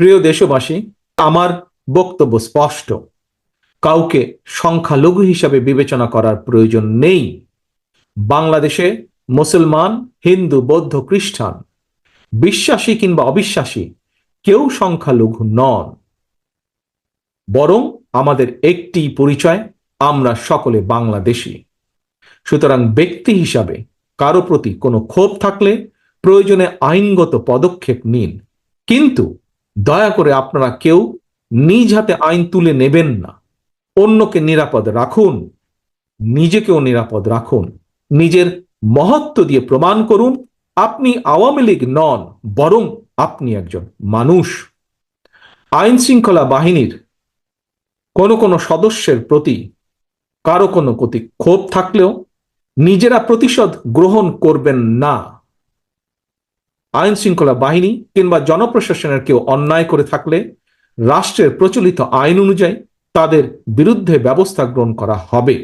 প্রিয় দেশবাসী, আমার বক্তব্য স্পষ্ট। কাউকে সংখ্যালঘু হিসাবে বিবেচনা করার প্রয়োজন নেই। বাংলাদেশে মুসলমান, হিন্দু, বৌদ্ধ, খ্রিস্টান, বিশ্বাসী কিংবা অবিশ্বাসী কেউ সংখ্যালঘু নন। বরং আমাদের একটি পরিচয়, আমরা সকলে বাংলাদেশী। সুতরাং ব্যক্তি হিসাবে কারও প্রতি কোনো ক্ষোভ থাকলে প্রয়োজনে আইনগত পদক্ষেপ নিন। কিন্তু দয়া করে আপনারা কেউ নিজ হাতে আইন তুলে নেবেন না। অন্যকে নিরাপদ রাখুন, নিজেকেও নিরাপদ রাখুন। নিজের মহত্ব দিয়ে প্রমাণ করুন, আপনি আওয়ামী লীগ নন, বরং আপনি একজন মানুষ। আইন শৃঙ্খলা বাহিনীর কোনো কোনো সদস্যের প্রতি কারও কোনো প্রতি ক্ষোভ থাকলেও নিজেরা প্রতিশোধ গ্রহণ করবেন না। আইন শৃঙ্খলা বাহিনী কিংবা জনপ্রশাসনের কেউ অন্যায় করে থাকলে রাষ্ট্রের প্রচলিত আইন অনুযায়ী তাদের বিরুদ্ধে ব্যবস্থা গ্রহণ করা হবে।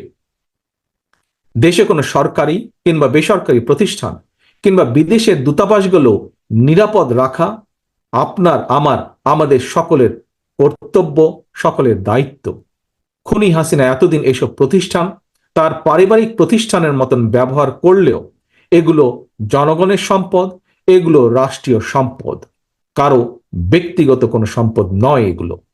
দেশে কোনো সরকারি কিংবা বেসরকারি প্রতিষ্ঠান কিংবা বিদেশের দূতাবাসগুলো নিরাপদ রাখা আপনার, আমার, আমাদের সকলের কর্তব্য, সকলের দায়িত্ব। খুনি হাসিনা এতদিন এসব প্রতিষ্ঠান তার পারিবারিক প্রতিষ্ঠানের মতন ব্যবহার করলেও এগুলো জনগণের সম্পদ এগুলো রাষ্ট্রীয় সম্পদ। কারও ব্যক্তিগত কোনো সম্পদ নয় এগুলো।